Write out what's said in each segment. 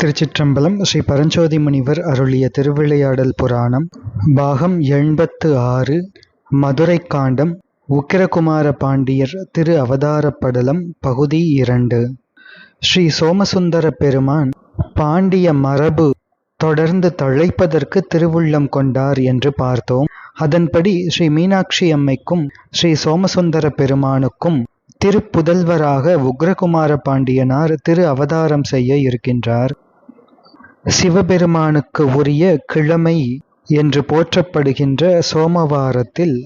திருச்சிற்றம்பலம் ஸ்ரீ பரஞ்சோதி முனிவர் அருளிய திருவிளையாடல் புராணம் பாகம் எண்பத்து ஆறு மதுரை காண்டம் உக்கிரகுமார பாண்டியர் திரு அவதாரப்படலம் பகுதி இரண்டு. ஸ்ரீ சோமசுந்தர பெருமான் பாண்டிய மரபு தொடர்ந்து தழைப்பதற்கு திருவுள்ளம் கொண்டார் என்று பார்த்தோம். அதன்படி ஸ்ரீ மீனாட்சி அம்மைக்கும் ஸ்ரீ சோமசுந்தர பெருமானுக்கும் திருப்புதல்வராக உக்ரகுமார பாண்டியனார் திரு அவதாரம் செய்ய இருக்கின்றார். சிவபெருமானுக்கு உரிய கிழமை என்று போற்றப்படுகின்ற சோமவாரத்தில்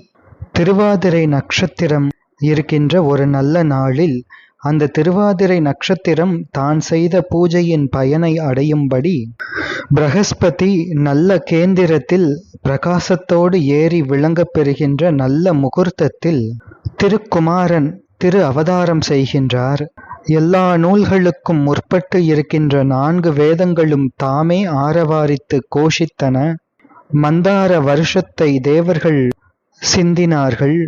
திருவாதிரை நட்சத்திரம் இருக்கின்ற ஒரு நல்ல நாளில் அந்த திருவாதிரை நட்சத்திரம் தான் செய்த பூஜையின் பயனை அடையும்படி பிரகஸ்பதி நல்ல கேந்திரத்தில் பிரகாசத்தோடு ஏறி விளங்கப் பெறுகின்ற நல்ல முகூர்த்தத்தில் திருக்குமாரன் திரு அவதாரம் செய்கின்றார். எல்லா நூல்களுக்கும் முற்பட்டு இருக்கின்ற நான்கு வேதங்களும் தாமே ஆரவாரித்து கோஷித்தன. மந்தார வருஷத்தை தேவர்கள் சிந்தினார்கள்.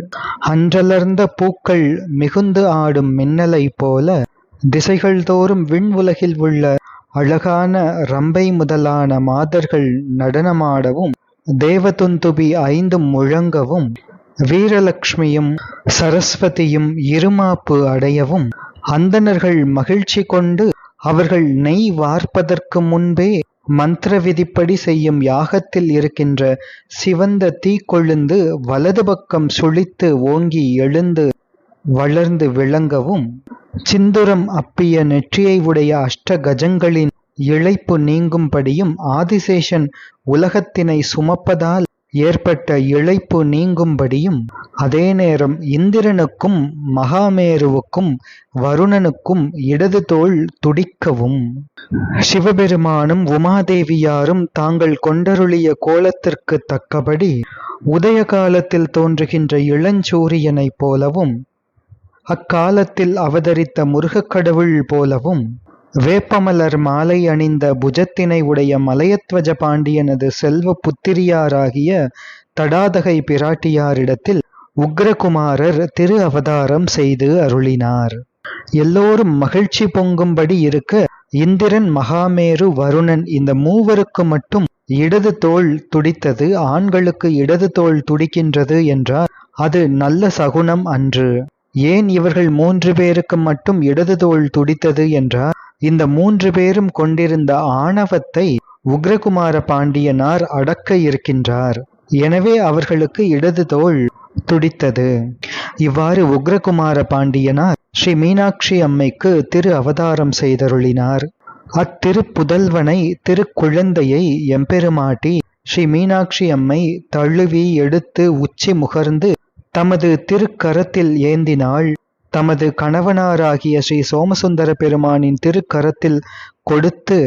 அன்றலர்ந்த பூக்கள் மிகுந்து ஆடும் மின்னலை போல திசைகள் தோறும் விண் உலகில் உள்ள அழகான ரம்பை முதலான மாதர்கள் நடனமாடவும் தேவதுந்துபி ஐந்தும் முழங்கவும் வீரலக்ஷ்மியும் சரஸ்வதியும் இருமாப்பு அடையவும் அந்தணர்கள் மகிழ்ச்சி கொண்டு அவர்கள் நெய் வார்ப்பதற்கு முன்பே மந்திர விதிப்படி செய்யும் யாகத்தில் இருக்கின்ற சிவந்த தீக்கொழுந்து வலது பக்கம் சுழித்து ஓங்கி எழுந்து வளர்ந்து விளங்கவும் சிந்துரம் அப்பிய நெற்றியை உடைய அஷ்ட கஜங்களின் இழைப்பு நீங்கும்படியும் ஆதிசேஷன் உலகத்தினை சுமப்பதால் ஏற்பட்ட இழைப்பு நீங்கும்படியும் அதே நேரம் இந்திரனுக்கும் மகாமேருவுக்கும் வருணனுக்கும் இடது தோல் துடிக்கவும். சிவபெருமானும் உமாதேவியாரும் தாங்கள் கொண்டருளிய கோலத்திற்கு தக்கபடி உதய காலத்தில் தோன்றுகின்ற இளஞ்சூரியனைப் போலவும் அக்காலத்தில் அவதரித்த முருகக்கடவுள் போலவும் வேப்பமலர் மாலை அணிந்த புஜத்தினை உடைய மலையத்வஜ பாண்டியனது செல்வ புத்திரியாராகிய தடாதகை பிராட்டியாரிடத்தில் உக்ரகுமாரர் திரு அவதாரம் செய்து அருளினார். எல்லோரும் மகிழ்ச்சி பொங்கும்படி இருக்க இந்திரன் மகாமேரு வருணன் இந்த மூவருக்கு மட்டும் இடது தோள் துடித்தது ஆண்களுக்கு இடது தோல் துடிக்கின்றது என்றார். அது நல்ல சகுனம் அன்று. ஏன் இவர்கள் மூன்று பேருக்கு மட்டும் இடது தோள் துடித்தது என்றார்? இந்த மூன்று பேரும் கொண்டிருந்த ஆணவத்தை உக்ரகுமார பாண்டியனார் அடக்க இருக்கின்றார். எனவே அவர்களுக்கு இடது தோல் துடித்தது. இவ்வாறு உக்ரகுமார பாண்டியனார் ஸ்ரீ மீனாட்சி அம்மைக்கு திரு அவதாரம் செய்தருளினார். அத்திருப்புதல்வனை திருக்குழந்தையை எம்பெருமாட்டி ஸ்ரீ மீனாட்சி அம்மை தழுவி எடுத்து உச்சி முகர்ந்து தமது திருக்கரத்தில் ஏந்தினாள். தமது கணவனாராகிய ஸ்ரீ சோமசுந்தர பெருமானின் திருக்கரத்தில் கொடுத்து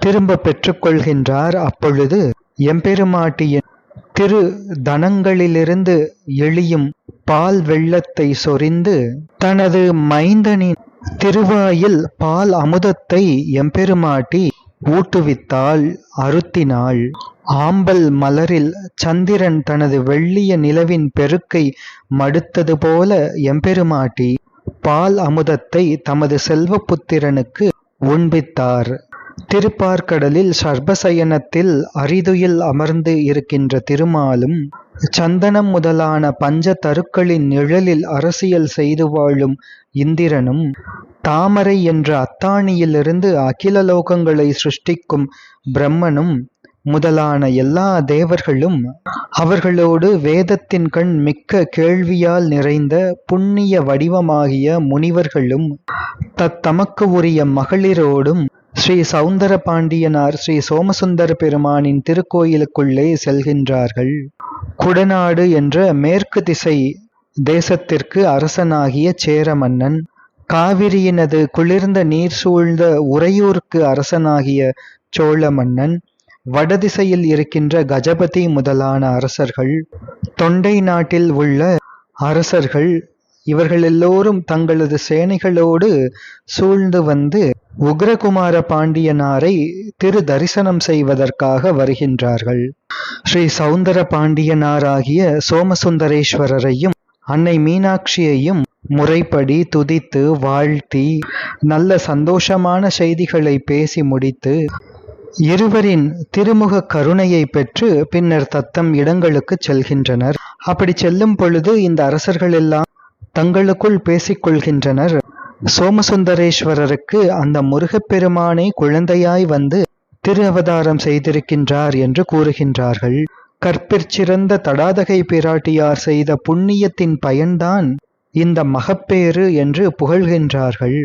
திரும்ப பெற்றுக்கொள்கின்றார். அப்பொழுது எம்பெருமாட்டியின் திரு தனங்களிலிருந்து எளியும் பால் வெள்ளத்தை சொரிந்து தனது மைந்தனின் திருவாயில் பால் அமுதத்தை எம்பெருமாட்டி ஊட்டுவித்தாள் அருத்தினாள் ஆம்பல் மலரில் சந்திரன் தனது வெள்ளிய நிலவின் பெருக்கை மடுத்தது போல எம்பெருமாட்டி பால் அமுதத்தை தமது செல்வப்புத்திரனுக்கு உண்பித்தார் திருப்பார்கடலில் சர்பசயனத்தில் அரிதுயில் அமர்ந்து இருக்கின்ற திருமாலும் சந்தனம் முதலான பஞ்ச தருக்களின் நிழலில் அரசியல் செய்து வாழும் இந்திரனும் தாமரை என்ற அத்தாணியிலிருந்து அகில லோகங்களை சிருஷ்டிக்கும் பிரம்மனும் முதலான எல்லா தேவர்களும் அவர்களோடு வேதத்தின் கண் மிக்க கேள்வியால் நிறைந்த புண்ணிய வடிவமாகிய முனிவர்களும் தத்தமக்கு உரிய மகளிரோடும் ஸ்ரீ சவுந்தர பாண்டியனார் ஸ்ரீ சோமசுந்தர பெருமானின் திருக்கோயிலுக்குள்ளே செல்கின்றார்கள். குடநாடு என்ற மேற்கு திசை தேசத்திற்கு அரசனாகிய சேர மன்னன் காவிரியினது குளிர்ந்த நீர் சூழ்ந்த உறையூருக்கு அரசனாகிய சோழ மன்னன் வடதிசையில் இருக்கின்ற கஜபதி முதலான அரசர்கள் தொண்டை நாட்டில் உள்ள அரசர்கள் இவர்கள் எல்லோரும் தங்களது சேனைகளோடு சூழ்ந்து வந்து உக்ரகுமார பாண்டியனாரை திரு தரிசனம் செய்வதற்காக வருகின்றார்கள். ஸ்ரீ சௌந்தர பாண்டியனாராகிய சோமசுந்தரேஸ்வரரையும் அன்னை மீனாட்சியையும் முறைப்படி துதித்து வாழ்த்தி நல்ல சந்தோஷமான செய்திகளை பேசி முடித்து இருவரின் திருமுக கருணையை பெற்று பின்னர் தத்தம் இடங்களுக்கு செல்கின்றனர். அப்படி செல்லும் பொழுது இந்த அரசர்கள் எல்லாம் தங்களுக்குள் பேசிக்கொள்கின்றனர். சோமசுந்தரேஸ்வரருக்கு அந்த முருகப்பெருமானை குழந்தையாய் வந்து திரு அவதாரம் செய்திருக்கின்றார் என்று கூறுகின்றார்கள். கற்பிற்சிறந்த தடாதகை பிராட்டியார் செய்த புண்ணியத்தின் பயன்தான் இந்த மகப்பேறு என்று புகழ்கின்றார்கள்.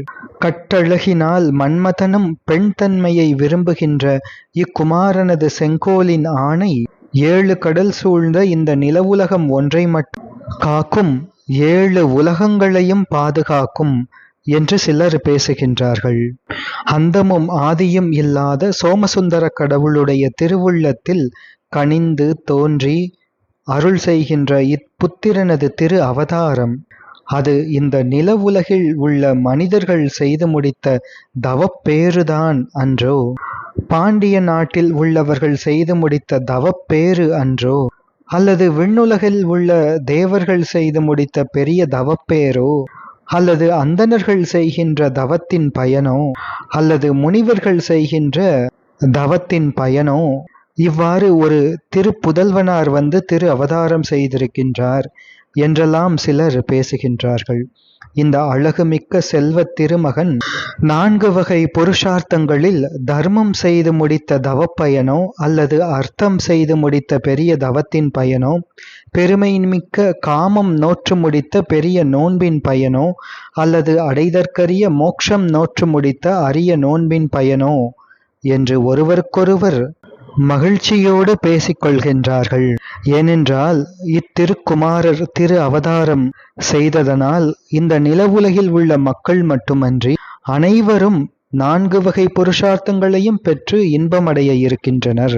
கட்டழகினால் மன்மதனும் பெண் தன்மையை விரும்புகின்ற இக்குமாரனது செங்கோலின் ஆணை. ஏழு கடல் சூழ்ந்த இந்த நிலவுலகம் ஒன்றை மட்டும் காக்கும். ஏழு உலகங்களையும் பாதுகாக்கும் என்று சிலர் பேசுகின்றார்கள். அந்தமும் ஆதியும் இல்லாத சோமசுந்தர கடவுளுடைய திருவுள்ளத்தில் கனிந்து தோன்றி அருள் செய்கின்ற இப்புத்திரனது திரு அவதாரம். அது இந்த நில உலகில் உள்ள மனிதர்கள் செய்து முடித்த தவப்பேறுதான் அன்றோ? பாண்டிய நாட்டில் உள்ளவர்கள் செய்து முடித்த தவப்பேறு அன்றோ? அல்லது விண்ணுலகில் உள்ள தேவர்கள் செய்து முடித்த பெரிய தவப்பேரோ அல்லது அந்தணர்கள் செய்கின்ற தவத்தின் பயனோ? அல்லது முனிவர்கள் செய்கின்ற தவத்தின் பயனோ? இவ்வாறு ஒரு திருப்புதல்வனார் வந்து திரு அவதாரம் செய்திருக்கின்றார். என்றெல்லாம் சிலர் பேசுகின்றார்கள். இந்த அழகுமிக்க செல்வ திருமகன் நான்கு வகை புருஷார்த்தங்களில் தர்மம் செய்து முடித்த தவப்பயனோ அல்லது அர்த்தம் செய்து முடித்த பெரிய தவத்தின் பயனோ பெருமைமிக்க காமம் நோற்று முடித்த பெரிய நோன்பின் பயனோ அல்லது அடைதற்கரிய மோட்சம் நோற்று முடித்த அரிய நோன்பின் பயனோ என்று ஒருவருக்கொருவர் மகிழ்ச்சியோடு பேசிக்கொள்கின்றார்கள். ஏனென்றால் இத்திருக்குமாரர் திரு அவதாரம் செய்ததனால் இந்த நிலவுலகில் உள்ள மக்கள் மட்டுமன்றி அனைவரும் நான்கு வகை புருஷார்த்தங்களையும் பெற்று இன்பமடைய இருக்கின்றனர்.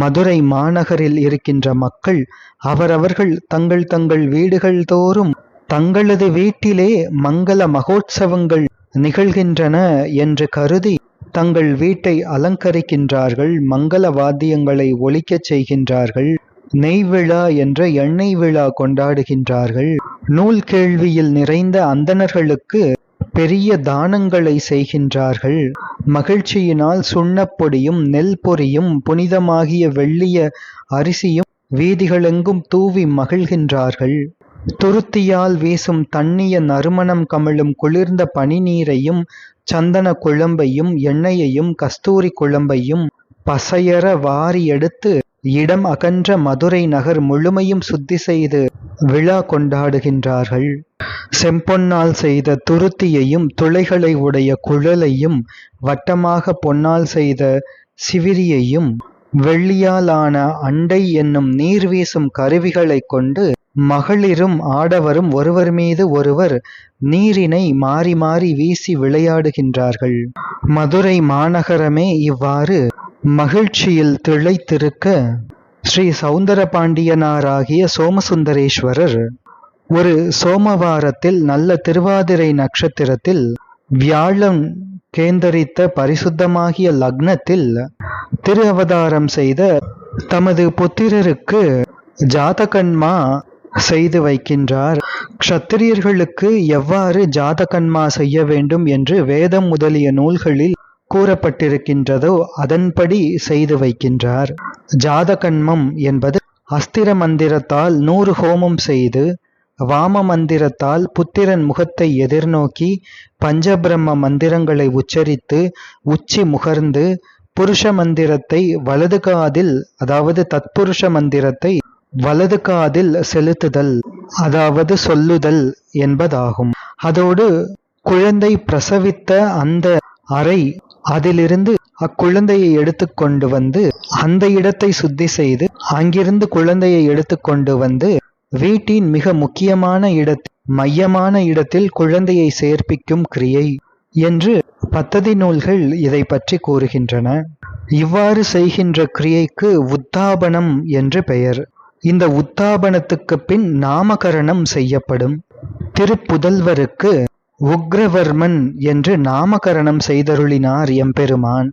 மதுரை மாநகரில் இருக்கின்ற மக்கள் அவரவர்கள் தங்கள் தங்கள் வீடுகள் தோறும் தங்களது வீட்டிலே மங்கள மகோத்சவங்கள் நிகழ்கின்றன என்று கருதி தங்கள் வீட்டை அலங்கரிக்கின்றார்கள் மங்கள வாத்தியங்களை ஒலிக்கச் செய்கின்றார்கள் நெய் விழா என்ற எண்ணெய் விழா கொண்டாடுகின்றார்கள். நூல் கேள்வியில் நிறைந்த அந்தணர்களுக்கு பெரிய தானங்களை செய்கின்றார்கள். மகிழ்ச்சியினால் சுண்ணப்பொடியும் நெல் பொறியும் புனிதமாகிய வெள்ளிய அரிசியும் வீதிகளெங்கும் தூவி மகிழ்கின்றார்கள். துருத்தியால் வீசும் தண்ணிய நறுமணம் கமழும் குளிர்ந்த பனி நீரையும் சந்தன குழம்பையும் எண்ணெயையும் கஸ்தூரி குழம்பையும் பசையற வாரி எடுத்து இடம் அகன்ற மதுரை நகர் முழுமையும் சுத்தி செய்து விழா கொண்டாடுகின்றார்கள். செம்பொன்னால் செய்த துருத்தியையும் துளைகளை உடைய குழலையும் வட்டமாக பொன்னால் செய்த சிவிரியையும் வெள்ளியாலான அண்டை என்னும் நீர் வீசும் கருவிகளைக் கொண்டு மகளிரும் ஆடவரும் ஒருவர் மீது ஒருவர் நீரினை மாறி மாறி வீசி விளையாடுகின்றார்கள். மதுரை மாநகரமே இவ்வாறு மகிழ்ச்சியில் திளைத்திருக்க ஸ்ரீ சௌந்தர பாண்டியனாராகிய சோமசுந்தரேஸ்வரர் ஒரு சோமவாரத்தில் நல்ல திருவாதிரை நட்சத்திரத்தில் வியாழன் கேந்தரித்த பரிசுத்தமாகிய லக்னத்தில் திரு அவதாரம் செய்த தமது புத்திரருக்கு ஜாதகன்மா செய்து வைக்கின்றார். க்ஷத்திரியர்களுக்கு எவ்வாறு ஜாதகன்மா செய்ய வேண்டும் என்று வேதம் முதலிய நூல்களில் கூறப்பட்டிருக்கின்றதோ அதன்படி செய்து வைக்கின்றார். ஜாதகன்மம் என்பது அஸ்திர மந்திரத்தால் நூறு ஹோமம் செய்து வாம மந்திரத்தால் புத்திரன் முகத்தை எதிர்நோக்கி பஞ்சபிரம்ம மந்திரங்களை உச்சரித்து உச்சி முகர்ந்து புருஷ மந்திரத்தை வலது காதில் அதாவது தத்புருஷ மந்திரத்தை வலது காதில் செலுத்துதல் அதாவது சொல்லுதல் என்பதாகும். அதோடு குழந்தை பிரசவித்த அந்த அறை அதிலிருந்து அக்குழந்தையை எடுத்துக்கொண்டு வந்து அந்த இடத்தை சுத்தி செய்து அங்கிருந்து குழந்தையை எடுத்துக்கொண்டு வந்து வீட்டின் மிக முக்கியமான இடத்தில் மையமான இடத்தில் குழந்தையை சேர்ப்பிக்கும் கிரியை என்று பத்ததி நூல்கள் இதை பற்றி கூறுகின்றன. இவ்வாறு செய்கின்ற கிரியைக்கு உத்தாபனம் என்று பெயர். இந்த உத்தாபனத்துக்கு பின் நாமகரணம் செய்யப்படும். திருப்புதல்வருக்கு உக்ரவர்மன் என்று நாமகரணம் செய்தருளினார் எம்பெருமான்.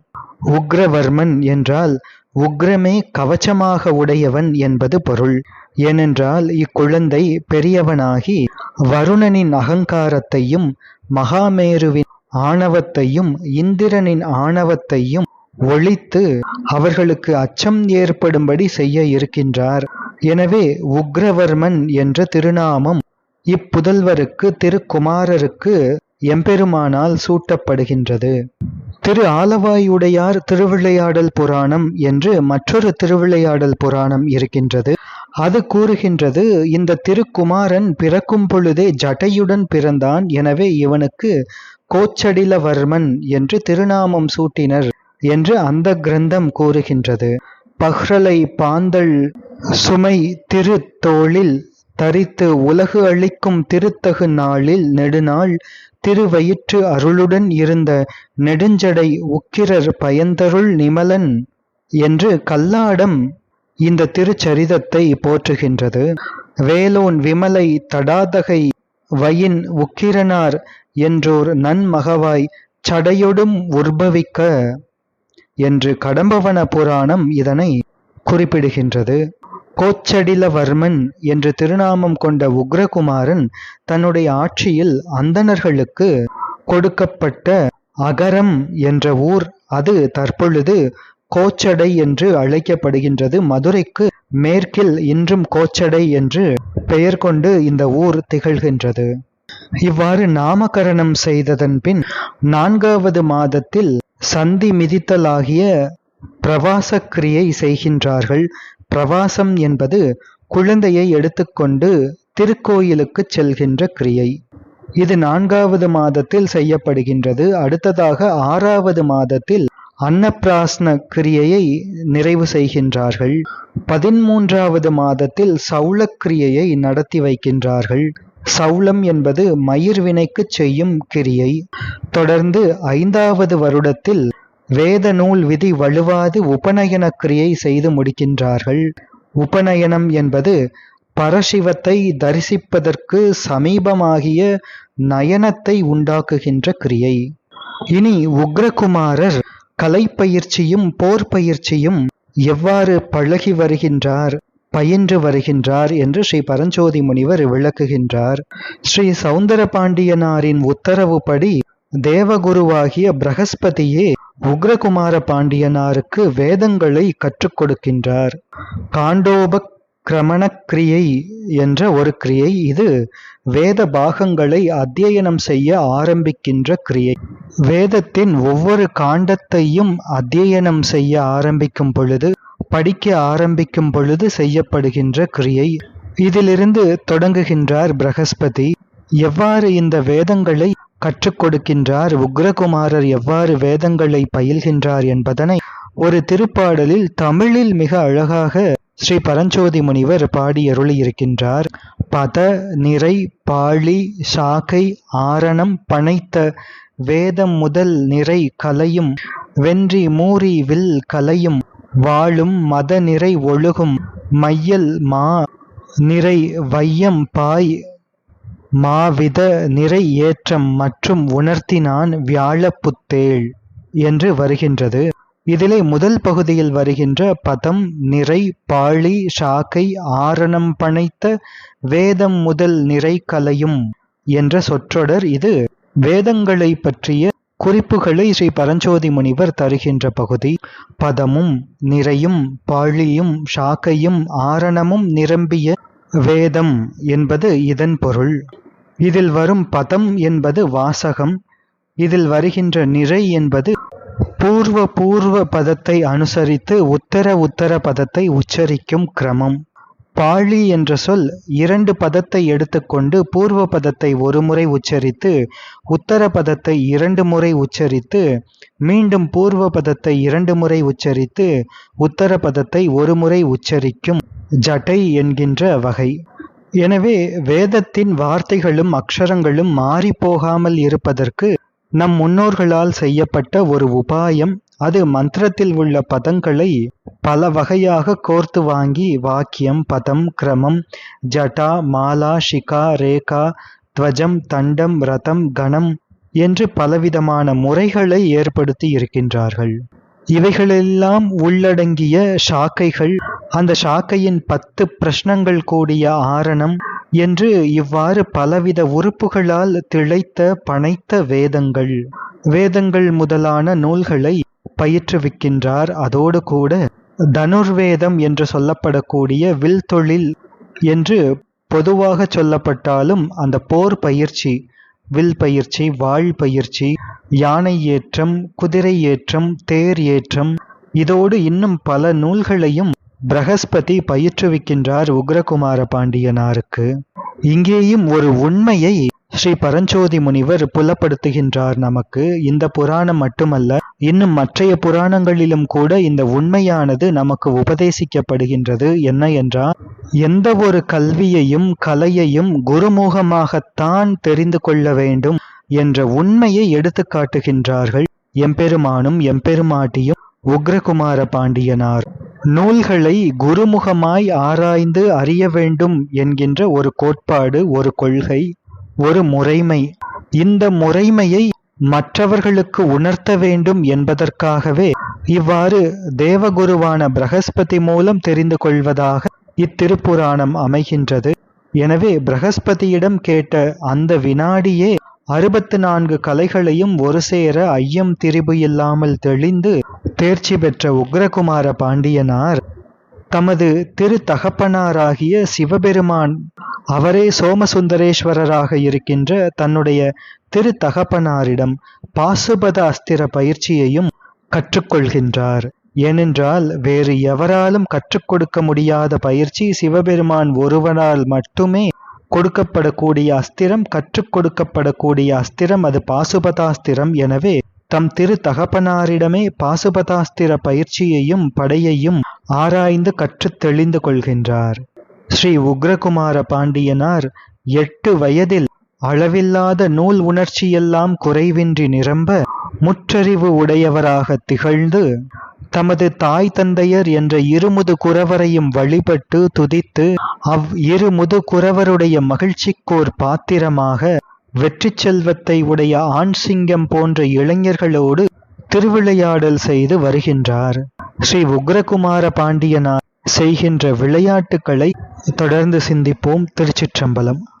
உக்ரவர்மன் என்றால் உக்ரமே கவச்சமாக உடையவன் என்பது பொருள். ஏனென்றால் இக்குழந்தை பெரியவனாகி வருணனின் அகங்காரத்தையும் மகாமேருவின் ஆணவத்தையும் இந்திரனின் ஆணவத்தையும் ஒழித்து அவர்களுக்கு அச்சம் ஏற்படும்படி செய்ய இருக்கின்றார். எனவே உக்ரவர்மன் என்ற திருநாமம் இப்புதல்வருக்கு திருக்குமாரருக்கு எம்பெருமானால் சூட்டப்படுகின்றது. திரு ஆலவாயுடையார் திருவிளையாடல் புராணம் என்று மற்றொரு திருவிளையாடல் புராணம் இருக்கின்றது. அது கூறுகின்றது இந்த திருக்குமாரன் பிறக்கும் பொழுதே ஜடையுடன் பிறந்தான் எனவே இவனுக்கு கோச்சடிலவர்மன் என்று திருநாமம் சூட்டினர் என்று அந்த கிரந்தம் கூறுகின்றது. பஹ்ரலை பாந்தள் சுமை திருத்தோளில் தரித்து உலகு அளிக்கும் திருத்தகு நாளில் நெடுநாள் திருவயிற்று அருளுடன் இருந்த நெடுஞ்சடை உக்கிரர் பயந்தருள் நிமலன் என்று கல்லாடம் இந்த திருச்சரிதத்தை போற்றுகின்றது. வேலோன் விமலை தடாதகை வயின் உக்கிரனார் என்றோர் நன்மகவாய் சடையொடும் உற்பவிக்க என்று கடம்பவன புராணம் இதனை குறிப்பிடுகின்றது. கோச்சடிலவர்மன் என்று திருநாமம் கொண்ட உக்ரகுமாரன் தன்னுடைய ஆட்சியில் அந்தணர்களுக்கு கொடுக்கப்பட்ட அகரம் என்ற ஊர் அது தற்பொழுது கோச்சடை என்று அழைக்கப்படுகின்றது. மதுரைக்கு மேற்கில் இன்றும் கோச்சடை என்று பெயர் கொண்டு இந்த ஊர் திகழ்கின்றது. இவ்வாறு நாமகரணம் செய்ததன் பின் நான்காவது மாதத்தில் சந்தி மிதித்தலாகிய பிரவாச கிரியை செய்கின்றார்கள். பிரவாசம் என்பது குழந்தையை எடுத்துக்கொண்டு திருக்கோயிலுக்கு செல்கின்ற கிரியை. இது நான்காவது மாதத்தில் செய்யப்படுகின்றது. அடுத்ததாக ஆறாவது மாதத்தில் அன்னப்பிராசன கிரியையை நிறைவு செய்கின்றார்கள். பதிமூன்றாவது மாதத்தில் சௌளக்கிரியையை நடத்தி வைக்கின்றார்கள். சௌளம் என்பது மயிர் வினைக்கு செய்யும் கிரியை. தொடர்ந்து ஐந்தாவது வருடத்தில் வேத நூல் விதி வலுவாது உபநயன கிரியை செய்து முடிக்கின்றார்கள். உபநயனம் என்பது பரசிவத்தை தரிசிப்பதற்கு சமீபமாகிய நயனத்தை உண்டாக்குகின்ற கிரியை. இனி உக்ரகுமாரர் கலைப்பயிற்சியும் போர் பயிற்சியும் எவ்வாறு பழகி வருகின்றார்? பயின்று வருகின்றார் என்று ஸ்ரீ பரஞ்சோதி முனிவர் விளக்குகின்றார். ஸ்ரீ சௌந்தர பாண்டியனாரின் உத்தரவுப்படி தேவகுருவாகிய பிரகஸ்பதியே உக்ரகுமார பாண்டியனாருக்கு வேதங்களை கற்றுக் கொடுக்கின்றார். காண்டோப கிரமண கிரியை என்ற ஒரு கிரியை இது வேத பாகங்களை அத்தியனம் செய்ய ஆரம்பிக்கின்ற கிரியை. வேதத்தின் ஒவ்வொரு காண்டத்தையும் அத்தியனம் செய்ய ஆரம்பிக்கும் பொழுது படிக்க ஆரம்பிக்கும் பொழுது செய்யப்படுகின்ற கிரியை. இதிலிருந்து தொடங்குகின்றார் பிரகஸ்பதி. எவ்வாறு இந்த வேதங்களை கற்றுக் கொடுக்கின்றார்? உக்ரகுமாரர் எவ்வாறு வேதங்களை பயில்கின்றார் என்பதனை ஒரு திருப்பாடலில் தமிழில் மிக அழகாக ஸ்ரீ பரஞ்சோதி முனிவர் பாடியருளியிருக்கின்றார். பத நிறை பாழி சாக்கை ஆரணம் பனைத்த வேதம் முதல் நிறை கலையும் வென்றி மூரி வில் கலையும் வாழும் மத நிறை ஒழுகும் மையல் மா நிறை வையம் பாய் மாவித நிறை ஏற்றம் மற்றும் உணர்த்தினான் வியாழப்புத்தேள் என்று வருகின்றது. இதிலே முதல் பகுதியில் வருகின்ற பதம் நிறை பாழி சாக்கை ஆரணம் பனைத்த வேதம் முதல் நிறை கலையும் என்ற சொற்றொடர் இது. வேதங்களை பற்றிய குறிப்புகளை ஸ்ரீ பரஞ்சோதி முனிவர் தருகின்ற பகுதி. பதமும் நிறையும் பாழியும் சாக்கையும் ஆரணமும் நிரம்பிய வேதம் என்பது இதன் பொருள். இதில் வரும் பதம் என்பது வாசகம். இதில் வருகின்ற நிறை என்பது பூர்வ பூர்வ பதத்தை அனுசரித்து உத்தர உத்தர பதத்தை உச்சரிக்கும் கிரமம். பாழி என்ற சொல் இரண்டு பதத்தை எடுத்துக்கொண்டு பூர்வ பதத்தை ஒரு முறை உச்சரித்து உத்தர பதத்தை இரண்டு முறை உச்சரித்து மீண்டும் பூர்வ பதத்தை இரண்டு முறை உச்சரித்து உத்தர பதத்தை ஒரு முறை உச்சரிக்கும் ஜட்டை என்கின்ற வகை. எனவே வேதத்தின் வார்த்தைகளும் அக்ஷரங்களும் மாறிப்போகாமல் இருப்பதற்கு நம் முன்னோர்களால் செய்யப்பட்ட ஒரு உபாயம் அது மந்திரத்தில் உள்ள பதங்களை பல வகையாக கோர்த்து வாங்கி வாக்கியம் பதம் கிரமம் ஜட்டா மாலா ஷிகா ரேகா துவஜம் தண்டம் ரதம் கணம் என்று பலவிதமான முறைகளை ஏற்படுத்தி இருக்கின்றார்கள். இவைகளெல்லாம் உள்ளடங்கிய சாக்கைகள் அந்த சாக்கையின் பத்து பிரஷ்னங்கள் கூடிய ஆரணம் என்று இவ்வாறு பலவித உறுப்புகளால் திளைத்த பனைத்த வேதங்கள். வேதங்கள் முதலான நூல்களை பயிற்றுவிக்கின்றார். அதோடு கூட தனுர்வேதம் என்று சொல்லப்படக்கூடிய வில் தொழில் என்று பொதுவாக சொல்லப்பட்டாலும் அந்த போர் பயிற்சி வில் பயிற்சி வாழ் பயிற்சி யானை ஏற்றம் குதிரை ஏற்றம் தேர் ஏற்றம் இதோடு இன்னும் பல நூல்களையும் பிரகஸ்பதி பயிற்றுவிக்கின்றார் உக்ரகுமார பாண்டியனாருக்கு. இங்கேயும் ஒரு உண்மையை ஸ்ரீ பரஞ்சோதி முனிவர் புலப்படுத்துகின்றார் நமக்கு. இந்த புராணம் மட்டுமல்ல இன்னும் மற்றைய புராணங்களிலும் கூட இந்த உண்மையானது நமக்கு உபதேசிக்கப்படுகின்றது. என்ன என்றால் எந்த ஒரு கல்வியையும் கலையையும் குருமுகமாகத்தான் தெரிந்து கொள்ள வேண்டும் என்ற உண்மையை எடுத்து காட்டுகின்றார்கள். எம்பெருமானும் எம்பெருமாட்டியும் உக்ரகுமார பாண்டியனார். நூல்களை குருமுகமாய் ஆராய்ந்து அறிய வேண்டும் என்கின்ற ஒரு கோட்பாடு ஒரு கொள்கை ஒரு முறைமை. இந்த முறைமையை மற்றவர்களுக்கு உணர்த்த வேண்டும் என்பதற்காகவே இவ்வாறு தேவகுருவான பிரகஸ்பதி மூலம் தெரிந்து கொள்வதாக இத்திருப்புராணம் அமைகின்றது. எனவே பிரகஸ்பதியிடம் கேட்ட அந்த வினாடியே அறுபத்து நான்கு கலைகளையும் ஒரு சேர ஐயம் திரிபு இல்லாமல் தெளிந்து தேர்ச்சி பெற்ற உக்ரகுமார பாண்டியனார் தமது திரு தகப்பனாராகிய சிவபெருமான் அவரே சோமசுந்தரேஸ்வரராக இருக்கின்ற தன்னுடைய திரு தகப்பனாரிடம் பாசுபத அஸ்திர பயிற்சியையும் கற்றுக்கொள்கின்றார். ஏனென்றால் வேறு எவராலும் கற்றுக் கொடுக்க முடியாத பயிற்சி சிவபெருமான் ஒருவனால் மட்டுமே கொடுக்கப்படக்கூடிய அஸ்திரம் கற்றுக் கொடுக்கப்படக்கூடிய அஸ்திரம் அது பாசுபதாஸ்திரம். எனவே தம் திரு தகப்பனாரிடமே பாசுபதாஸ்திர பயிற்சியையும் படையையும் ஆராய்ந்து கற்றுத் தெளிந்து கொள்கின்றார். ஸ்ரீ உக்ரகுமார பாண்டியனார் எட்டு வயதில் அளவில்லாத நூல் உணர்ச்சியெல்லாம் குறைவின்றி நிரம்ப முற்றறிவு உடையவராக திகழ்ந்து தமது தாய் தந்தையர் என்ற இருமுது குறவரையும் வழிபட்டு துதித்து அவ் இருமுது குறவருடைய மகிழ்ச்சிக்கோர் பாத்திரமாக வெற்றி செல்வத்தை உடைய ஆண் சிங்கம் போன்ற இளைஞர்களோடு திருவிளையாடல் செய்து வருகின்றார். ஸ்ரீ உக்ரகுமார பாண்டியனார் செய்கின்ற விளையாட்டுக்களை தொடர்ந்து சிந்திப்போம். திருச்சிற்றம்பலம்.